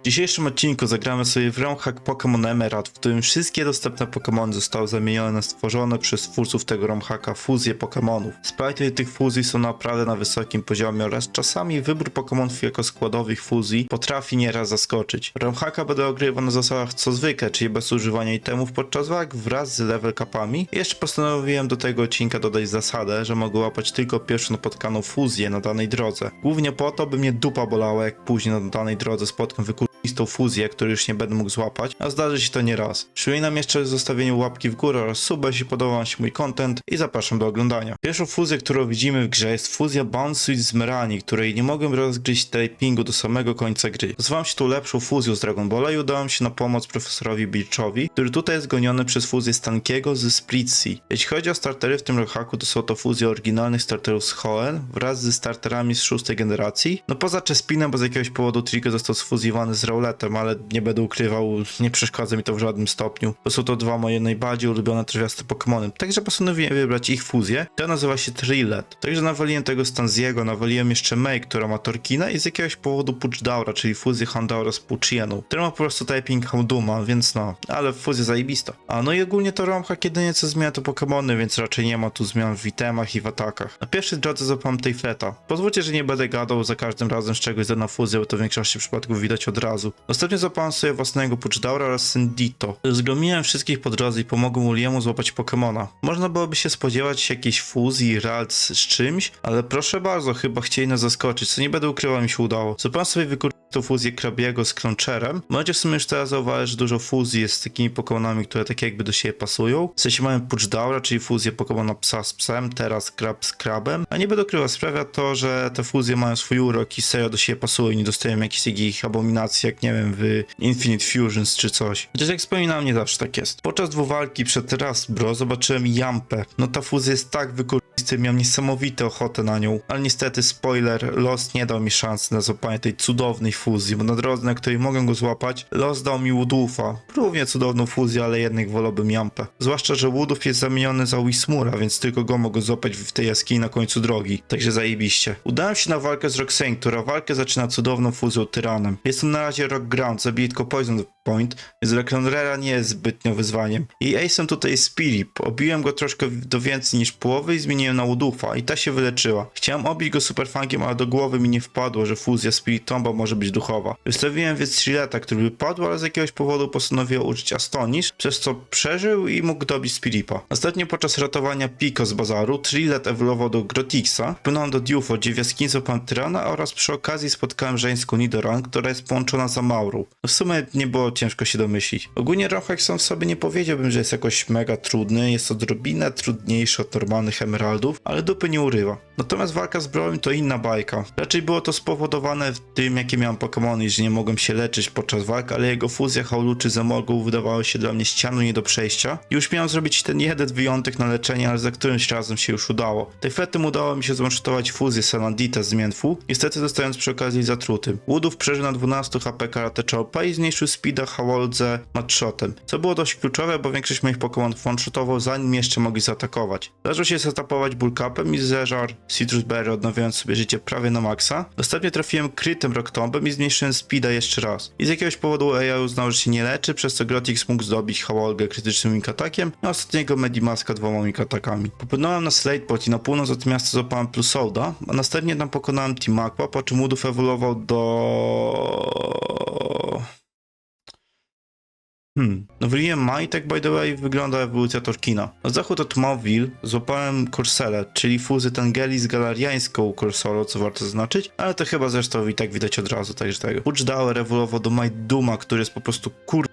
W dzisiejszym odcinku zagramy sobie w ROMhack Pokémon Emerald, w którym wszystkie dostępne Pokémony zostały zamienione na stworzone przez twórców tego ROMhacka fuzje Pokémonów. Sprite tych fuzji są naprawdę na wysokim poziomie oraz czasami wybór Pokémonów jako składowych fuzji potrafi nieraz zaskoczyć. ROMhacka będę ogrywał na zasadach co zwykle, czyli bez używania itemów podczas walk wraz z level capami. Jeszcze postanowiłem do tego odcinka dodać zasadę, że mogę łapać tylko pierwszą napotkaną fuzję na danej drodze. Głównie po to, by mnie dupa bolała, jak później na danej drodze spotkam wykurwistą fuzję, której już nie będę mógł złapać, a zdarzy się to nie raz. Przypominam jeszcze o zostawieniu łapki w górę oraz suba, jeśli podoba Wam się mój content i zapraszam do oglądania. Pierwszą fuzję, którą widzimy w grze jest fuzja Bouncey z Merani, której nie mogłem rozgryźć typingu do samego końca gry. Nazwałem się tu lepszą fuzją z Dragon Balla i udałem się na pomoc profesorowi Birchowi, który tutaj jest goniony przez fuzję Stankiego z Split Sea. Jeśli chodzi o startery w tym rohaku, to są to fuzje oryginalnych starterów z Hoenn wraz ze starterami z szóstej generacji. No poza Chespinem, bo z jakiegoś powodu Trico został sfuzjowany z Rowletem, ale nie będę ukrywał, nie przeszkadza mi to w żadnym stopniu, bo są to dwa moje najbardziej ulubione trawiaste Pokémony. Także postanowiłem wybrać ich fuzję. To nazywa się Trillet. Także nawaliłem tego Stanziego, nawaliłem jeszcze May, która ma Torkina i z jakiegoś powodu Puchdaura, czyli fuzję Houndoura z Puchienu, który ma po prostu typing Hounduma, więc no, ale fuzja zajebista. A no i ogólnie to Romhack jedynie co zmienia to Pokémony, więc raczej nie ma tu zmian w itemach i w atakach. Na pierwszej drodze zapam tej fleta. Pozwólcie, że nie będę gadał za każdym razem z czegoś za na fuzję, bo to w większości przypadków widać od razu. Następnie zapałem sobie własnego Puchdaura oraz Sendito. Zgromiłem wszystkich po drodze i pomogłem Uliemu złapać Pokemona. Można byłoby się spodziewać jakiejś fuzji Ralt z czymś, ale proszę bardzo, chyba chcieli nas zaskoczyć, co nie będę ukrywał, mi się udało. Zapałem sobie wykur tą fuzję Krabiego z Cruncherem. Możecie w sumie już teraz zauważyć, że dużo fuzji jest z takimi Pokemonami, które tak jakby do siebie pasują. W sensie mamy Puchdaura, czyli fuzję Pokemona psa z psem, teraz Krab z krabem. A nie będę ukrywał, sprawia to, że te fuzje mają swój urok i serio do siebie pasują i nie dostajemy jakichś takich abominacji, jak nie wiem, w Infinite Fusions czy coś. Chociaż jak wspominałem, nie zawsze tak jest. Podczas dwóch walki przed Rastbro zobaczyłem Jampę. No ta fuzja jest tak wykorzystana, miałem niesamowite ochotę na nią, ale niestety spoiler, los nie dał mi szansy na złapanie tej cudownej fuzji, bo na drodze, na której mogę go złapać, los dał mi Woodufa. Równie cudowną fuzję, ale jednak wolałbym Jampę. Zwłaszcza, że Wooduf jest zamieniony za Wismura, więc tylko go mogę złapać w tej jaskini na końcu drogi. Także zajebiście. Udałem się na walkę z Roxane, która walkę zaczyna cudowną fuzją tyranem. Jestem na razie Rock Ground, zabiję tylko Poison Point, więc Rockrunnera nie jest zbytnio wyzwaniem. I ace'em tutaj jest Spirip. Obiłem go troszkę do więcej niż połowy i zmieniłem na Woodufa i ta się wyleczyła. Chciałem obić go superfangiem, ale do głowy mi nie wpadło, że fuzja Spirit Tomba może być duchowa. Wystawiłem więc Shrileta, który wypadł, ale z jakiegoś powodu postanowił użyć Astonish, przez co przeżył i mógł dobić Spiripa. Ostatnio podczas ratowania Pico z bazaru, Trillet ewoluował do Grotixa, wpłynąłem do Dufo, gdzie w jaskini złapałem Tyrana oraz przy okazji spotkałem żeńską Nidoran, która jest połączona z Amaurą. No w sumie nie było ciężko się domyślić. Ogólnie Rochak sam w sobie nie powiedziałbym, że jest jakoś mega trudny, jest odrobinę trudniejszy od normalnych emeraldów, ale dupy nie urywa. Natomiast walka z Brołem to inna bajka. Raczej było to spowodowane tym, jakie miałem Pokémony że nie mogłem się leczyć podczas walk, ale jego fuzja Hauluczy z Emolgą wydawała się dla mnie ścianą nie do przejścia. Już miałem zrobić ten jeden wyjątek na leczenie, ale za którymś razem się już udało. Tefetem udało mi się zmanszutować fuzję Salandita z Mienfu, niestety zostając przy okazji zatrutym. Woodów przeżył na 12 HP Karate Chopa i zmniejszył speeda Hawoldze matshotem, co było dość kluczowe, bo większość moich Pokémon one-shotował zanim jeszcze mogli zaatakować. Zdarzył się zatapować Bullcapem i zeżar Citrus Berry odnawiając sobie życie prawie na maksa. Następnie trafiłem krytem Rocktombem i zmniejszyłem speeda jeszcze raz. I z jakiegoś powodu AI uznał, że się nie leczy, przez co Grotix mógł zdobić Hawolgę krytycznym mikatakiem, a ostatniego Medimaska dwoma mikatakami. Popłynąłem na Slateport i na północ od miasta złapałem Plusolda, a następnie tam pokonałem Team Aqua, po czym Woodów ewoluował do... Hmm. No wyliłem Majtek, by the way, wygląda ewolucja Torkina. Na zachód od Mowville złapałem Corselę, czyli fuzję Tangeli z galariańską Corsolą, co warto zaznaczyć, ale to chyba zresztą i tak widać od razu, także tego. Puchdauer ewoluował do Majduma, który jest po prostu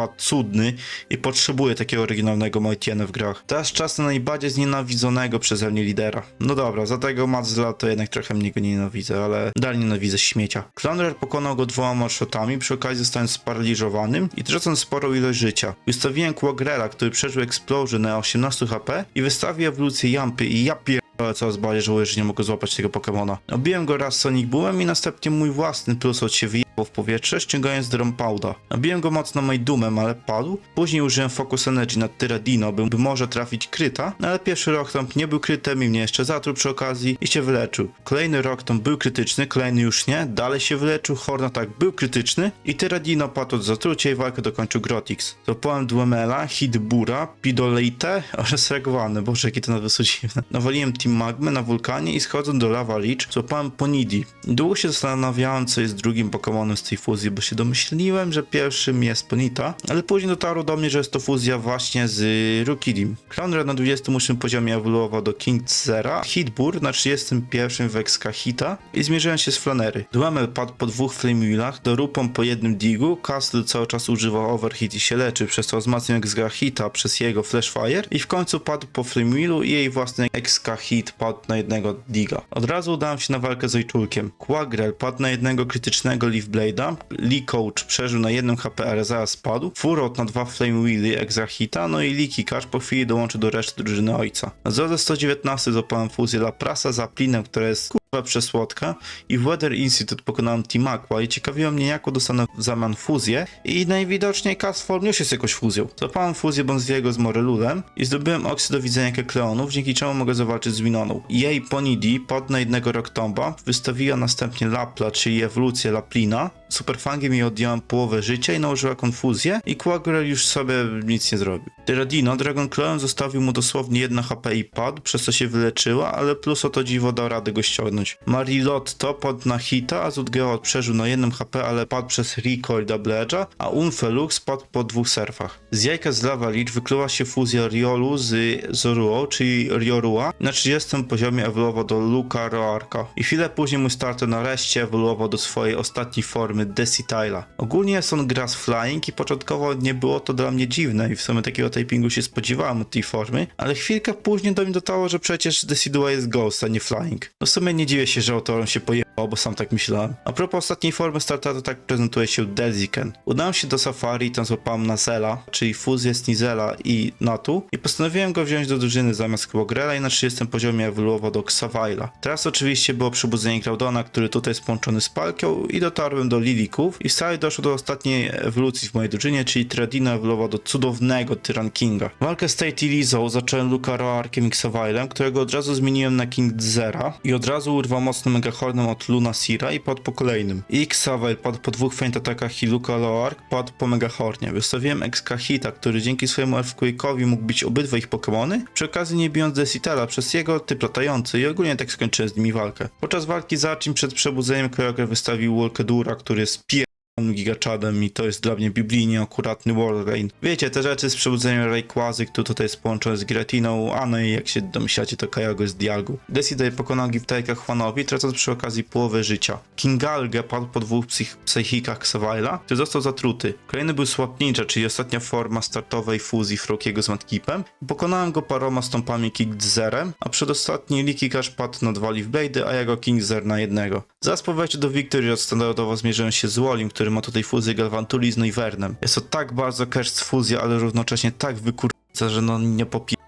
kurwa cudny i potrzebuje takiego oryginalnego Mightiena w grach. Teraz czas na najbardziej znienawidzonego przeze mnie lidera. No dobra, za tego Matzla to jednak trochę mnie go nie nienawidzę, ale dalej nienawidzę śmiecia. Clownrer pokonał go dwoma shotami, przy okazji zostając sparaliżowanym i tracąc sporą ilość życia. Wystawiłem Quagrela, który przeżył Explosion na 18 HP i wystawił ewolucję Jampy i ja pierdolę coraz bardziej żałuję, że nie mogę złapać tego Pokemona. Obiłem go raz Sonic Boomem i następnie mój własny plus od się w powietrze, ściągając Drompauda. Nabiłem go mocno Majdumem, ale padł. Później użyłem Focus Energy na Tyradino, by, by może trafić kryta, no ale pierwszy Rocktomb nie był krytem i mnie jeszcze zatruł przy okazji i się wyleczył. Kolejny Rocktomb był krytyczny, kolejny już nie, dalej się wyleczył, Hornatak był krytyczny i Tyradino padł od zatrucia i walkę dokończył Grotix. Złapałem Dwemela, Hitbura, Pidoleite oraz Regwane, boże jakie to nazwy są dziwne. Nawaliłem Team Magmy na wulkanie i schodząc do Lava Leech złapałem Ponidi. Długo się zastanawiałem co jest drugim Pokemonem z tej fuzji, bo się domyśliłem, że pierwszym jest Ponita, ale później dotarło do mnie, że jest to fuzja właśnie z Rukidim. Clownred na 28 poziomie ewoluował do King Zera, Hitbur na 31 w Excahita i zmierzyłem się z Flanery. Dwemel padł po dwóch Flame Wheelach, do Rupą po jednym digu, Castle cały czas używał Overhit i się leczy, przez co wzmacniał Excahita przez jego Flashfire i w końcu padł po Flame Wheelu i jej własny Excahit padł na jednego diga. Od razu udałem się na walkę z Ojczulkiem. Quagrel padł na jednego krytycznego Leaf Blade'a, Lee Coach przeżył na jednym HP, ale zaraz spadł, Furot na dwa Flame Wheely Exahita, no i Lee Kikasz po chwili dołączył do reszty drużyny ojca. Na drodze 119 złapałem fuzję Laprasa za Plinem, która jest przesłodka i w Weather Institute pokonałem Team Aqua i ciekawiło mnie jaką dostanę w zamian fuzję i najwidoczniej Castform już jest jakąś fuzją. Złapałem fuzję Bonziego z Morelulem i zdobyłem oksy do widzenia Kekleonów, dzięki czemu mogę zawalczyć z Winoną. Jej Ponidi pod na jednego Rocktomba wystawiła następnie Lapla, czyli ewolucję Laplina. Superfangiem jej odjąłem połowę życia i nałożyła konfuzję i Quagrel już sobie nic nie zrobił. Tyradino Dragon Clawem zostawił mu dosłownie 1 HP i padł, przez co się wyleczyła, ale plus to dziwo dał radę go ściągnąć. Marilotto padł na hita, a Zudgeot przeżył na 1 HP, ale padł przez recoil Double Edge'a, a Unfelux padł po dwóch surfach. Z jajka z Lava Leech wykluła się fuzja Riolu z Zoruo, czyli Riorua. Na 30 poziomie ewoluował do Luka Roarka. I chwilę później mój starter nareszcie ewoluował do swojej ostatniej formy Decitaila. Ogólnie jest on Grass Flying i początkowo nie było to dla mnie dziwne i w sumie takiego typingu się spodziewałem od tej formy, ale chwilkę później do mnie dotarło, że przecież Decidua jest Ghost, a nie Flying. No w sumie nie dziwię się, że autorom się pojechał, bo sam tak myślałem. A propos ostatniej formy startera, tak prezentuje się Delziken. Udałem się do Safari tam złapałem Nazela, czyli fuzję Snizela i Natu i postanowiłem go wziąć do drużyny zamiast Quagrela i na 30 poziomie ewoluował do Xavaila. Teraz oczywiście było przebudzenie Cloudona, który tutaj jest połączony z Palkią i dotarłem do Lilików i w całej doszło do ostatniej ewolucji w mojej drużynie, czyli Tradino ewoluował do cudownego Tyran Kinga. Walkę z Tate Lizą zacząłem Luka Roarkiem i Xavailem, którego od razu zmieniłem na King Zera i od razu urwał mocnym megahornem od Luna Sira i padł po kolejnym. I Xavail padł po dwóch feint atakach i Luka Roark padł po megahornie. Wystawiłem Excahita, który dzięki swojemu Earthquake'owi mógł bić obydwa ich Pokémony, przy okazji nie bijąc Decitela przez jego typ latający i ogólnie tak skończyłem z nimi walkę. Podczas walki z Archim przed przebudzeniem Kyogre wystawił Volkedura, który jest pier gigaczadem i to jest dla mnie biblijnie akuratny Warrain. Wiecie, te rzeczy z przebudzeniem Rayquazy, który tutaj jest połączony z Giratiną, a no i jak się domyślacie, to Kyogre z Dialgu. Deciday pokonał Giftake'a Juanowi, tracąc przy okazji połowę życia. Kingalge padł po dwóch psych psychikach Xavaila, który został zatruty. Kolejny był Swap czyli ostatnia forma startowej fuzji Frokiego z Madkipem. Pokonałem go paroma stąpami Kingzerem, a przedostatni Likikash padł na dwa Leaf a jego Kingzer na jednego. Zaraz po wejściu do Victory standardowo zmierzyłem się z Wolim, który ma tutaj fuzję Galvantuliznu i Vernem. Jest to tak bardzo cursed fuzja, ale równocześnie tak wykurca, że no nie popierdoli.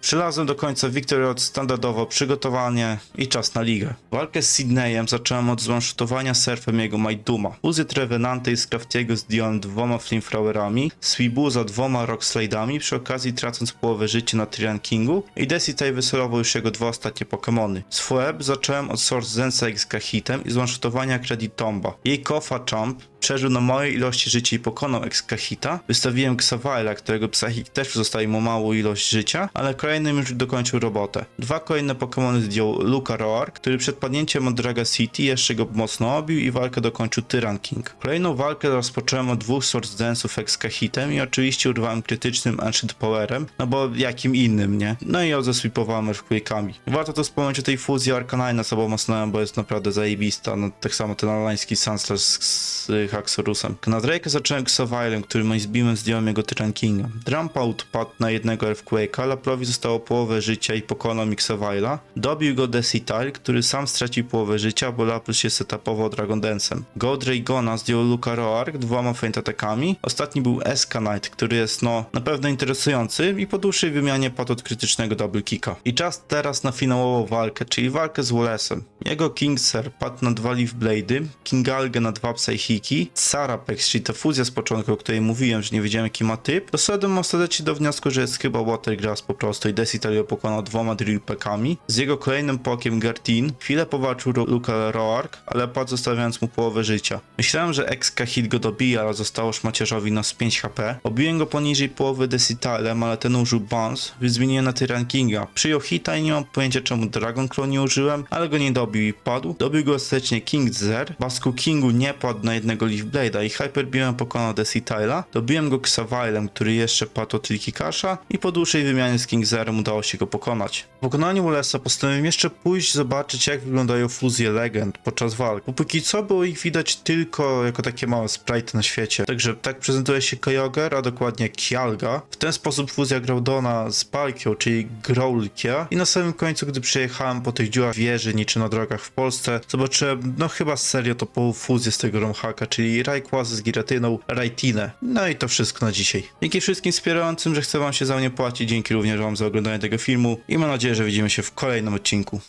Przylazłem do końca Victory od standardowo przygotowanie i czas na ligę. Walkę z Sydneyem zacząłem od zwanshotowania surfem jego Majduma. Fuzję Trevenante i Scraftiego zdjąłem dwoma Flamethrowerami, Swibuza dwoma Rock Slide'ami, przy okazji tracąc połowę życia na Trian Kingu i Decitai wyserował już jego dwa ostatnie Pokémony. Z Fueb zacząłem od Source Zensa X hitem i zwanshotowania Credit Tomba. Jej Kofa Chomp przeżył na małej ilości życia i pokonał Excahita. Wystawiłem Xavaila, którego Psychic też zostaje mu małą ilość życia, ale kolejnym już dokończył robotę. Dwa kolejne Pokémony zdjął Luka Roar, który przed padnięciem od Draga City jeszcze go mocno obił i walkę dokończył Tyran King. Kolejną walkę rozpocząłem od dwóch Source Dance'ów Excahitem i oczywiście urwałem krytycznym Ancient Powerem, no bo jakim innym, nie? No i odzeswipowałem Earthquake'ami. Warto to wspomnieć o tej fuzji Arcanine z sobą mocnałem, bo jest naprawdę zajebista, no tak samo ten alański Sunslash z Haxorusem. Na Drake'a zacząłem Xavilem, który moim zbimem zdjąłem jego Tyran Kinga. Drampa odpadł na jednego Earthquake'a, Laprowi zostało połowę życia i pokonał mi Xavila. Dobił go Decital, który sam stracił połowę życia, bo Lapis się setupował Dragon Dance'em. Go Dragona zdjął Luka Roark dwoma feint atakami. Ostatni był Escanite, który jest no na pewno interesujący i po dłuższej wymianie padł od krytycznego double kicka. I czas teraz na finałową walkę, czyli walkę z Wallace'em. Jego Kingser padł na dwa Leaf Blade'y, Kingalge na dwa Psychiki, Sarapex, czyli ta fuzja z początku, o której mówiłem, że nie wiedziałem jaki ma typ, doszedłem ostatecznie do wniosku, że jest chyba Watergrass po prostu i Decitalio pokonał dwoma Drill Packami. Z jego kolejnym pokiem Gertin chwilę powalczył Luka Roark, ale padł zostawiając mu połowę życia. Myślałem, że XK hit go dobija, ale zostało szmacierzowi na z 5 HP. Obiłem go poniżej połowy Decitalem, ale ten użył bounce, więc zmieniłem na Tyran Kinga. Przyjął hita i nie mam pojęcia czemu Dragon Claw nie użyłem, ale go nie dobił i padł. Dobił go ostatecznie King Zer. Basku Kingu nie padł na jednego Leaf Blade'a i Hyper Beamem pokonał Decitila. Dobiłem go Xavilem, który jeszcze padł od Triki Kasha i po dłuższej wymianie z King Zerem udało się go pokonać. W pokonaniu Ulesa postanowiłem jeszcze pójść zobaczyć jak wyglądają fuzje legend podczas walk, bo póki co było ich widać tylko jako takie małe sprite na świecie. Także tak prezentuje się Kyogre, a dokładnie Kialga. W ten sposób fuzja Groudona z Palkią, czyli Growlkia. I na samym końcu, gdy przyjechałem po tych dziurach wieży, niczym na drogach w Polsce, zobaczyłem, no chyba serio to po fuzję z tego Romhaka, czyli Rayquaza z Giratyną, Raytinę. No i to wszystko na dzisiaj. Dzięki wszystkim wspierającym, że chcę wam się za mnie płacić, dzięki również wam za oglądanie tego filmu i mam nadzieję, że widzimy się w kolejnym odcinku.